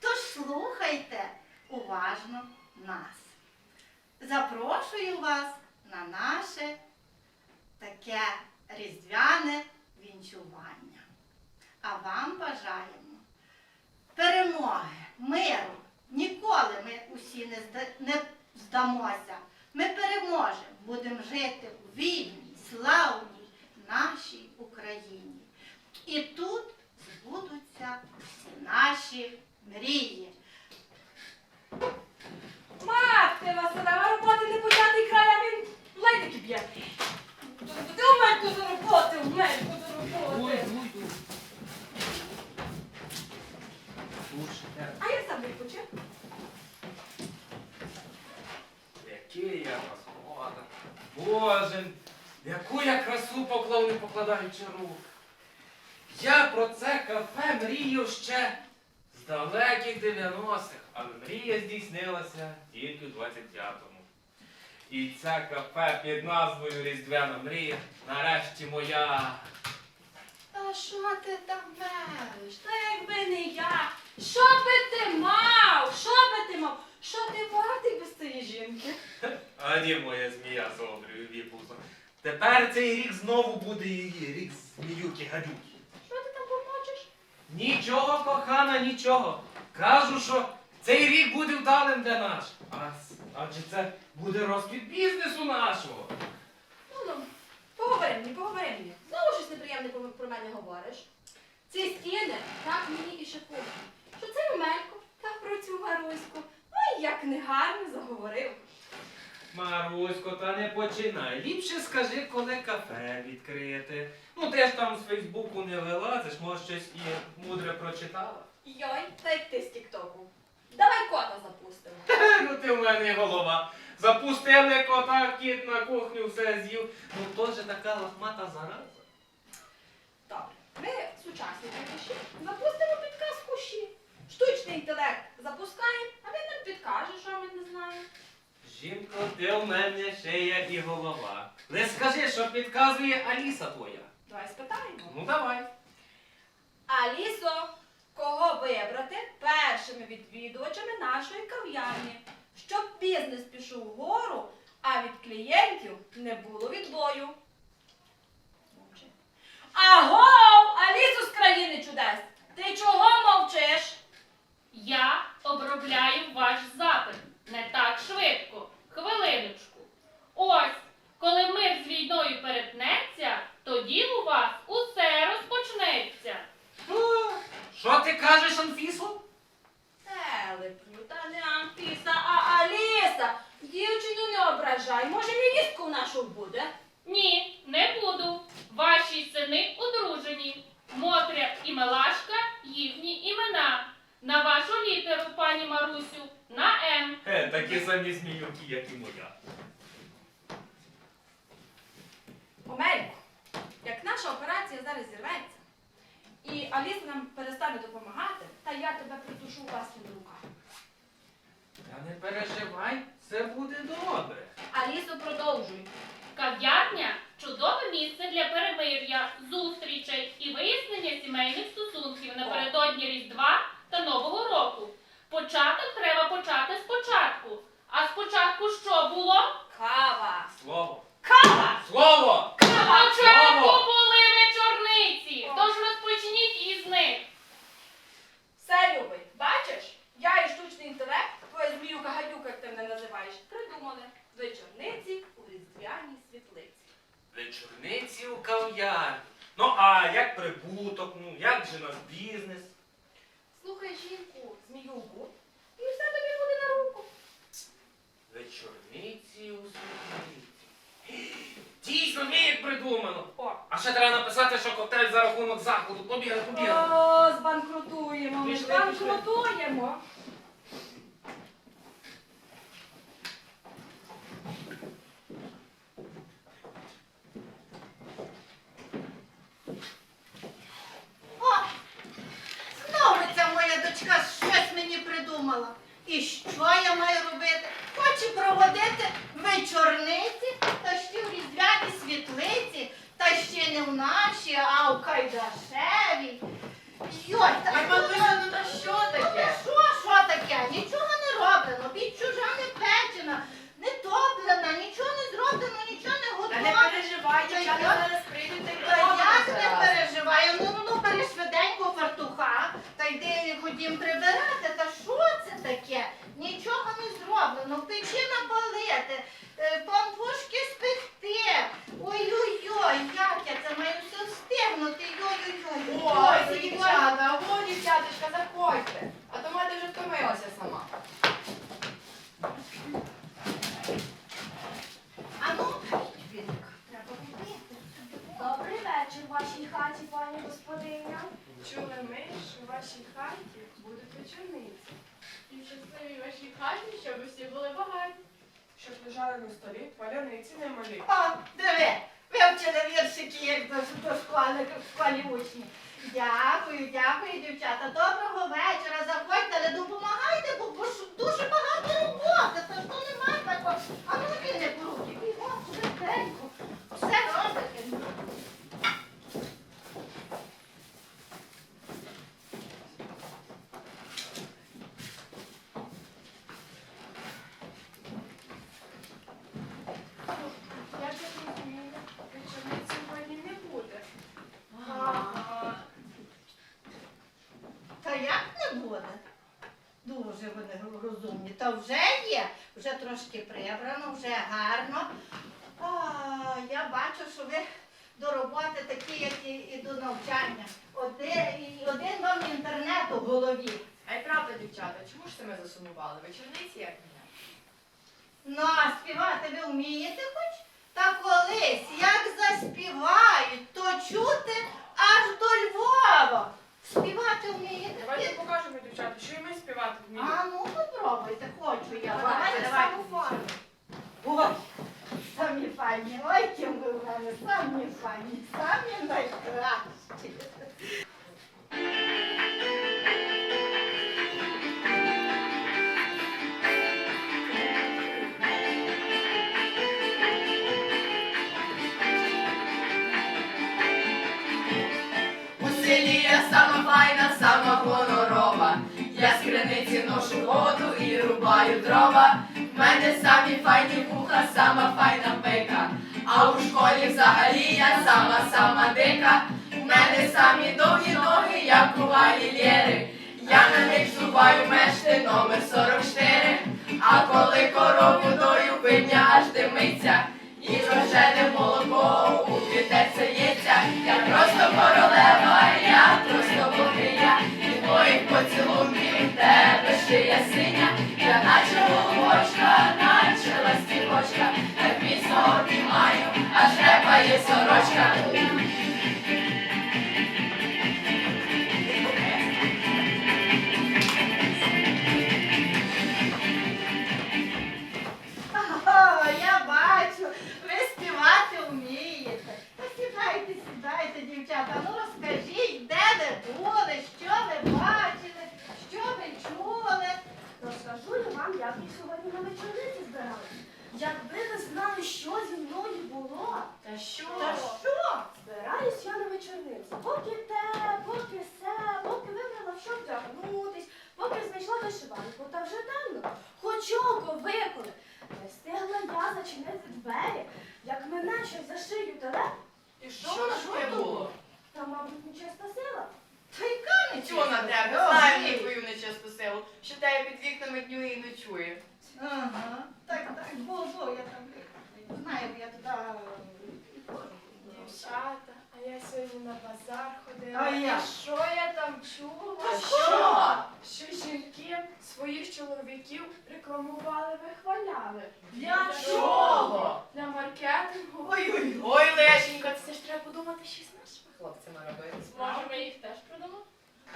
Тож слухайте уважно нас. Запрошую вас на наше таке різдвяне вінчування. А вам бажаємо перемоги, миру. Ніколи ми усі не, зда- не здамося. Ми переможемо, будемо жити у вільній, славній нашій Україні. І тут збудуться всі наші мрії. Мати Василева, роботи не початий край, а він ледики б'є. Ти у мене до роботи, у мене до роботи. А я сам відпочив. який я господар. Боже, яку я красу поклав, не покладаючи рук. Я про це кафе мрію ще далеких 90-х, але мрія здійснилася тільки в 25-му. І це кафе під назвою Різдвяна мрія нарешті моя. Та що ти там мелиш? Та якби не я, що би ти мав? Що би ти мав? Що ти вартий без цієї жінки? А ні, моя змія з обрію віпусом. Тепер цей рік знову буде її, рік зміюки гадюки. Що ти там помочиш? Нічого, кохана, нічого. Кажу, що цей рік буде вдалим для нас. А, адже це буде розквіт бізнесу нашого. Ну, ну, поговори мені, поговори мені. Знову щось неприємне про- мене говориш. Ці стіни так мені і шикують. Що це Омелько, так про цю Маруську. Ой, як негарно заговорив. Марусько, та не починай. Ліпше скажи, коли кафе відкрити. Ну ти ж там з Фейсбуку не вилазиш, може щось і мудре прочитала. Йой, та як ти з Тіктоку. Давай кота запустимо. Ну ти в мене голова. Запустили кота, кіт на кухню все з'їв. Ну то же така лохмата зараза. Добре, ми сучасні прийшли. Запустимо підказку щі. Штучний інтелект запускаємо, а він нам підкаже, що ми не знаємо. Жінко, ти в мене шия і голова. Не скажи, що підказує Аліса твоя. Давай спитаємо. Ну давай. Алісо, кого вибрати першими відвідувачами нашої кав'ярні, щоб бізнес пішов вгору, а від клієнтів не було відбою. Мовчи. Аго, Алісо з країни чудес! Ти чого мовчиш? Я обробляю ваш запит не так швидко. Хвилиночку. Ось, коли мир з війною перетнеться, тоді у вас усе розпочнеться. Що? Ти кажеш, Анфісо? Телеплю, та не Амфіса, а Аліса. Дівчину не ображай, може невістку нашу буде. Ні, не буду. Ваші сини одружені. Мотря і Мелашка їхні імена. На вашу літеру, пані Марусю, на М. Е, такі самі зміюки, як і моя. Омелько, як наша операція зараз зірветься, і Аліса нам перестане допомагати, та я тебе придушу власними руками. Та не переживай, все буде добре. Алісо, продовжуй. Кав'ярня чудове місце для перемир'я, зустрічей і вияснення сімейних стосунків напередодні Різдва та Нового року. Початок треба почати спочатку. А спочатку що було? Кава. Слово. Кава! Слово! Спочатку Слово! були вечорниці, тож розпочніть із них. Все, любий, бачиш? Я і штучний інтелект, твоя зміюка гадюка, як ти мене називаєш, придумали вечорниці у різдвяній світлиці. Вечорниці у кав'ярні. Ну а як прибуток, ну як же наш бізнес? Слухай жінку, зміюку, і все тобі буде на руку. Вечорниці у світлиці. Дійсно, вік придумано. О, А ще треба написати, що котель за рахунок заходу. Побігай, побігай. О, збанкрутуємо ми ж пішли, пішли. готуємо. О, знову ця моя дочка щось мені придумала. І що я маю робити? Хоче проводити вечорниці, та ще в різдвяні світлиці, ще не в нашій, а в Кайдашевій. Йой, та Ой, матуся, ну та що таке? Що, що таке? Нічого не роблено, під чужа не печена, не топлена, нічого не зроблено, нічого не Та не переживай, дівчата я- зараз прийдуть та й Та як не зараз. переживаю? Ну, ну, ну, бери швиденько фартуха, та йди ходім прибирати. Та що це таке? Нічого не зроблено, печі напалити, пампушки спекти. Ой-ой-ой, як я це маю все встигнути. Ой-ой-ой. Ой, дівчата, о, дівчаточка, заходьте. А то мати вже втомилася сама. А ну, треба робити. Добрий вечір вашій хаті, пані господиня. Чули ми, що в вашій хаті будуть вечорниці. І в щасливій вашій хаті, щоб усі були багаті. Щоб лежали на столі паляниці немалі. О, диви, вивчили віршики, як до, до школи, в школі учні. Дякую, дякую, дівчата. Доброго вечора. Заходьте, але допомагайте, бо, бо дуже багато роботи. Та що немає такого. А ну не руки. Бігом, швиденько. Все робите. Я так розумію, вечорниць сьогодні не буде. Та як не буде? Дуже вони Та вже є, вже трошки прибрано, вже гарно. А, я бачу, що ви до роботи такі, як і, і до навчання. Один, і один вам інтернет у голові. А й правда, дівчата, чому ж це ми засумували? Вечорниці як ні? Ну, а співати ви вмієте хоч? Та колись, як заспівають, то чути аж до Львова. Співати вмієте? Давайте покажемо, дівчата, що і ми співати вміємо. А ну попробуйте, хочу я. Давайте, давайте. саму. Ой, самі файні, ой, ким ви в мене, самі файні, самі найкращі. Мене самі файні вуха, сама файна пика. А у школі взагалі я сама сама дика. У мене самі довгі ноги, як у валілєри. Я на них зубаю мешти номер 44. А коли корову дою, видня аж димиться. І рожене молоко у квітець аж сорочка. Я бачу, ви співати вмієте. Та сідайте, дівчата. Ну розкажіть, де ви були, що ви бачили, що ви чули. Розкажу я вам, як ми сьогодні на вечорниці збирали. Якби ви знали, що зі мною було. Та що? Та що? Збираюсь я на вечорниці. Поки те, поки се, поки вибрала, в що вдягнутись, поки знайшла вишиванку, та вже темно. Хоч око виколи. Не встигла я зачинити двері, як мене щось за шию теле, І що ж таке було? та, мабуть, нечиста сила. Та яка Тю на тебе, знаю я твою нечисту силу, що тебе під вікнами днює і ночує. Ага, так, так, було, було, я там знаю, я туди. Дівчата, а я сьогодні на базар ходила. А я? І що я там чула? Що? Що жінки своїх чоловіків рекламували, вихваляли. Для чого? Для маркетингу. Ой-ой. Ой, Лешенька, це ж треба подумати, що з нашими хлопцями робити. Може, ми їх теж продамо?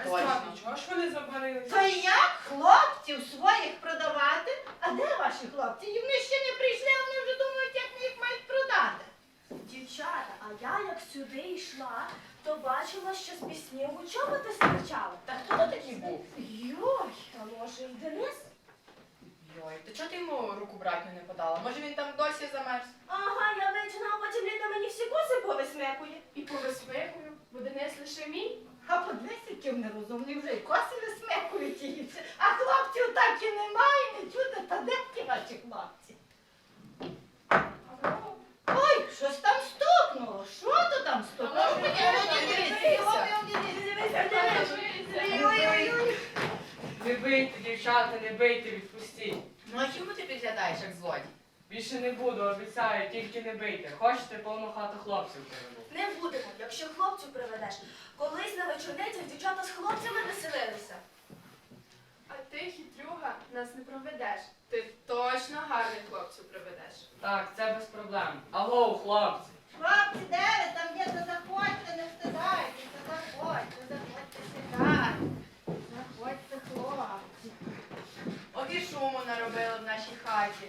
А Точно. справді, чого ж вони забули? посварилися. Як хлопців своїх продавати? А де ваші хлопці? І Вони ще не прийшли, а вони вже думають, як вони їх мають продати. Дівчата, а я як сюди йшла, то бачила, що з піснів у чоботи стирчали. Та хто то такий був? Йой, а може і Денис? Йой, ти чого ти йому руку братню не подала? Може він там досі замерз? Ага, я вичина, а потім літо мені всі коси повисмекує. І повисмикую, бо Денис лише мій. А подивись, які вони розумні, вже й коси висмикують її. А хлопців так і немає, не чути, та де ті ваші хлопці? Ой, щось там стукнуло. Що то там стукнуло? Ой, ой, ой. Не бийте, дівчата, не бийте, відпустіть. Ну а чому ти підглядаєш, як злодій? Більше не буду, обіцяю, тільки не бийте. Хочете повну хату хлопців приведу. Не будемо, якщо хлопців приведеш. Колись на вечорницях дівчата з хлопцями веселилися. а ти, хитрюга, нас не проведеш. Ти точно гарних хлопців приведеш. Так, це без проблем. Алло, хлопці. Хлопці, де ви там є, то заходьте, не встидайтеся, заходьте, заходьте сюди. Заходьте, хлопці. От і шуму наробили в нашій хаті.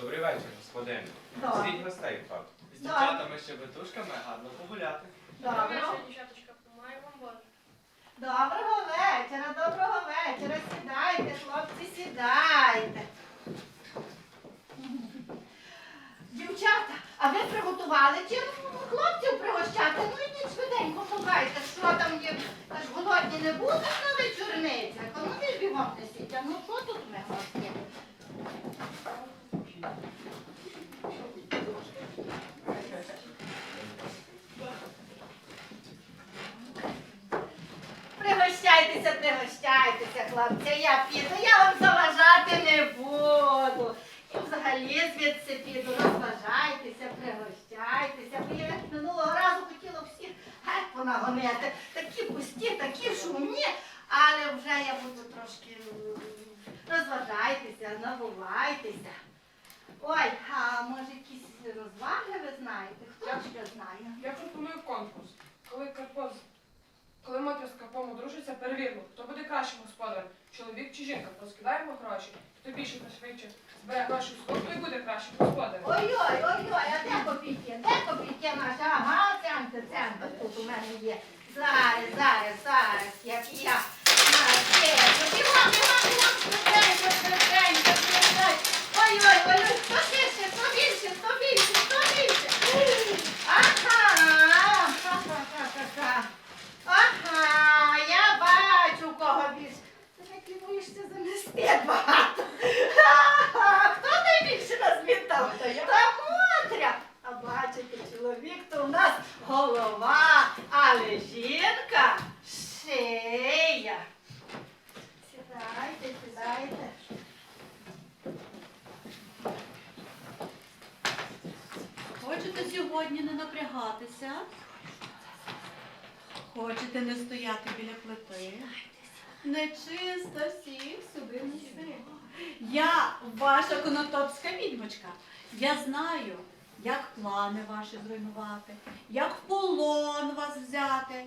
Добрий вечір, господине. Добре. Світь гостей в хату. З Добре. дівчатами щебетушками гарно погуляти. Доброго. дівчаточка, помаю вам Боже. Доброго вечора, доброго вечора. Сідайте, хлопці, сідайте. Дівчата, а ви приготували чим хлопців пригощати? Ну ідіть швиденько шукайте, що там є. Та ж голодні не будуть на вечорницях. А ну ви ж бігом несіть. А ну що тут ми гості? Пригощайтеся, хлопці. Я піду, я вам заважати не буду. І взагалі звідси піду, розважайтеся, пригощайтеся. Бо я минулого разу хотіла всіх геть понагонити. Такі пусті, такі шумні, але вже я буду трошки розважайтеся, набувайтеся. Ой, а може якісь розваги ви знаєте? Хто ще знає? Я пропоную конкурс. Коли Карпо з- коли Мотря з Карпом одружиться, перевіримо, хто буде кращим господарем, чоловік чи жінка. Розкидаємо гроші. Хто більше та швидше збере гроші в скот, той буде кращим господарем. Ой-ой, ой-ой, а де копійки? Де копійки наші? Ага, центр, центр тут у мене є. Зараз, зараз, зараз, як я. Бігом, бігом, бігом, швиденько, швиденько, швиденько. Ой-ой, ой-ой, хто більше, хто більше, хто більше, хто більше? Ага, ха-ха-ха-ха-ха. Ага, я бачу, у кого більше. Ти так і боїшся занести багато. Хто найбільше назмітав? Та Мотря. А бачите, чоловік то у нас голова, але жінка шия. Сідайте, сідайте. Хочете сьогодні не напрягатися? Хочете не стояти біля плити? Нечисто всіх сюди неси. Я ваша конотопська відьмочка. Я знаю, як плани ваші зруйнувати, як в полон вас взяти,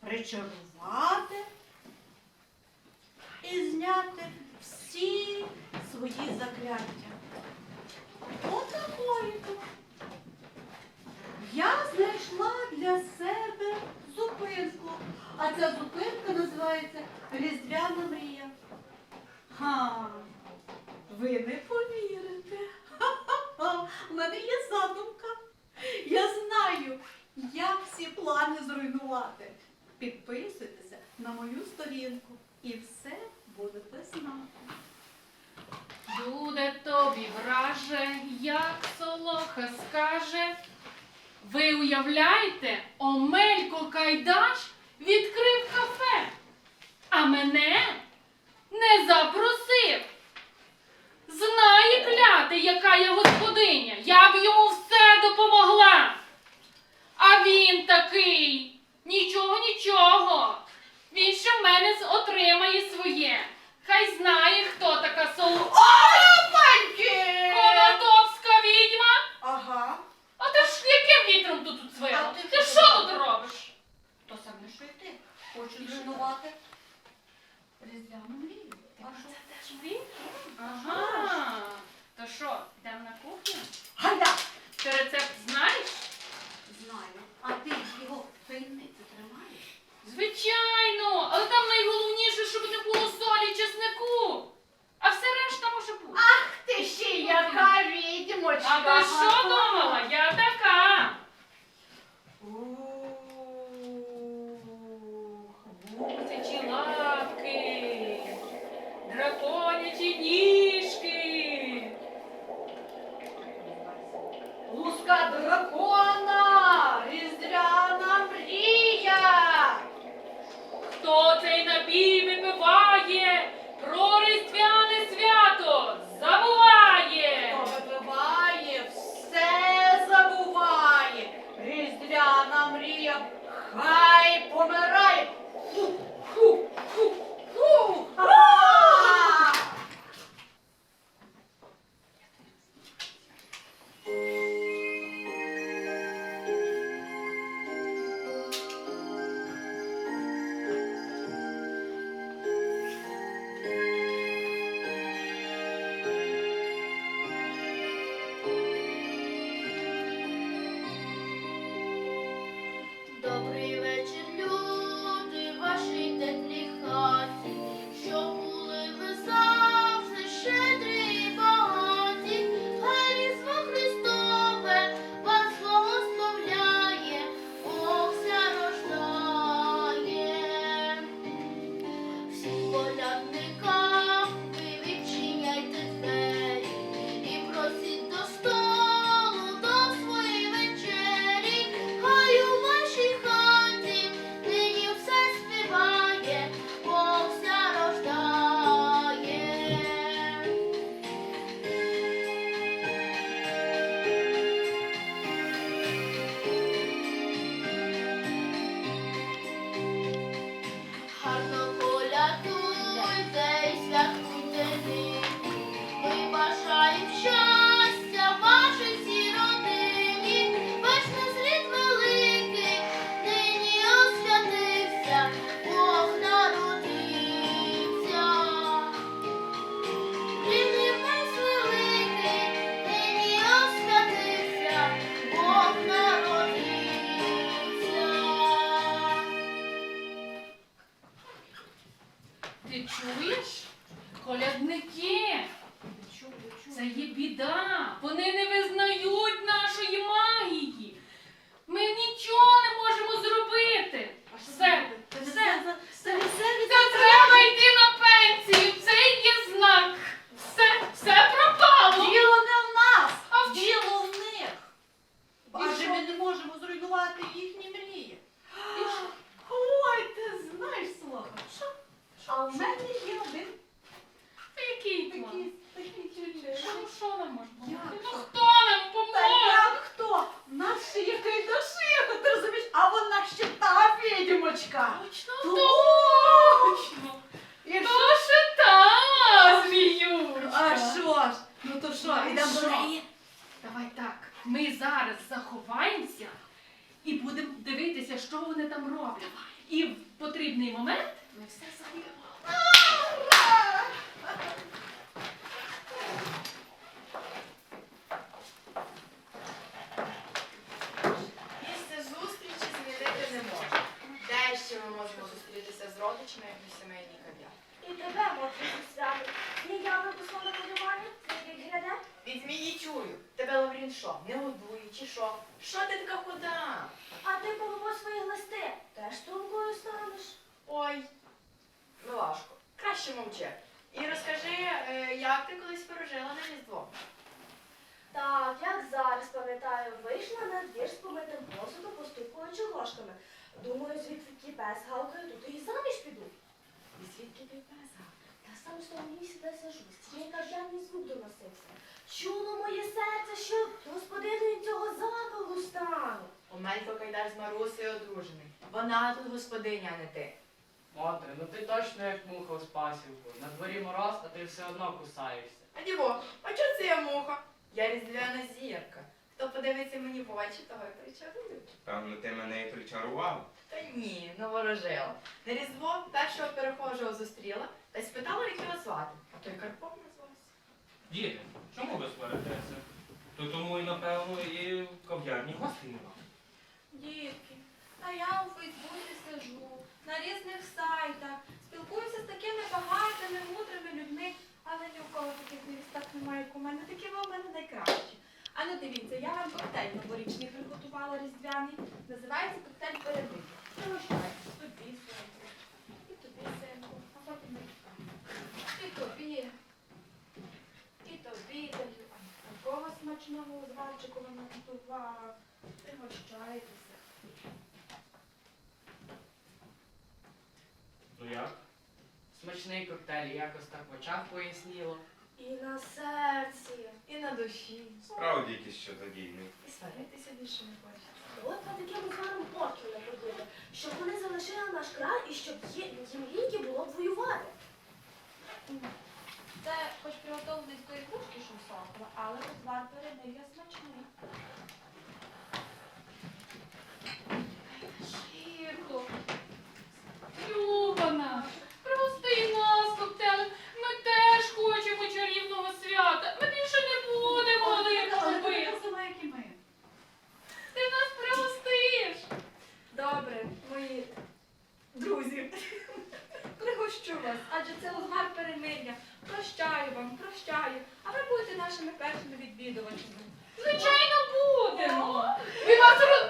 причарувати і зняти всі свої закляття. Отакої то. Я знайшла для себе зупинку, а ця Колядники. ж? Ну то що, йдемо до неї? Давай так, ми зараз заховаємося і будемо дивитися, що вони там роблять. І в потрібний момент ми все зробимо. Місце зустрічі змінити не можна. Де ще ми можемо зустрітися з родичами, як у сімейній? І тебе можна свято. Не я написала на полювання, як гляде. Від змії чую. Тебе Лаврін що, не годує чи що? Що ти така худа? А ти полово свої листи. Теж тонкою станеш. Ой, Милашко, краще мовчи. І розкажи, е, як ти колись ворожила на Різдво? Так, як зараз пам'ятаю, вийшла на двір з помитим посудом, постукуючи ложками. Думаю, звідки пес гавкає, тут і заміж піду. І звідки ти пеза? Та сам з того місця сижу, з цієї кав'ярні звук доносився. Чуло моє серце, що господиною цього заколу стану. Омелько Кайдар з Марусею одружений. Вона тут господиня, а не ти. Мотре, ну ти точно як муха з пасівку. На дворі мороз, а ти все одно кусаєшся. А діво, а чого це я муха? Я різдвяна зірка. Хто подивиться мені в очі, того й причарую. Певно, ти мене і причарував. Та ні, наворожила. На різдво першого перехожого зустріла та й спитала, як його звати. А той Карпом назвався. Діти, чому ви сваритеся? То тому і, напевно, і в кав'ярні гостей нема. Дітки, а я у Фейсбуці сижу, на різних сайтах, спілкуюся з такими багатими, мудрими людьми, але ні у кого таких невісток немає, як у мене. Такі ви у мене найкращі. А ну дивіться, я вам коктейль новорічний приготувала різдвяний. Називається коктейль передик. Пригощайтесь, тобі, синку, і тобі, синку, а потім ми І тобі, і тобі даю. А смачного зварчику вам готувала. Пригощайтеся. Ну як? Смачний коктейль якось так в очах поясніло. І на серці. І на душі. Справді якийсь чудодійний. І сваритися більше не хочеться. От ми таким ударом порки не робили, щоб вони залишили наш край і щоб їм ліньки було б воювати. Це хоч приготовлений з тої кружки, що всохла, але узвар передає смачний. Ширко, Любана, прости нас, коктейлем. Ми теж хочемо чарівного свята. Ми більше не будемо Але сама, як і ми. Ти нас пригостиш. Добре, мої друзі. Пригощу вас, адже це узвар перемир'я. Прощаю вам, прощаю. А ви будете нашими першими відвідувачами. Звичайно, будемо. Ми вас ро-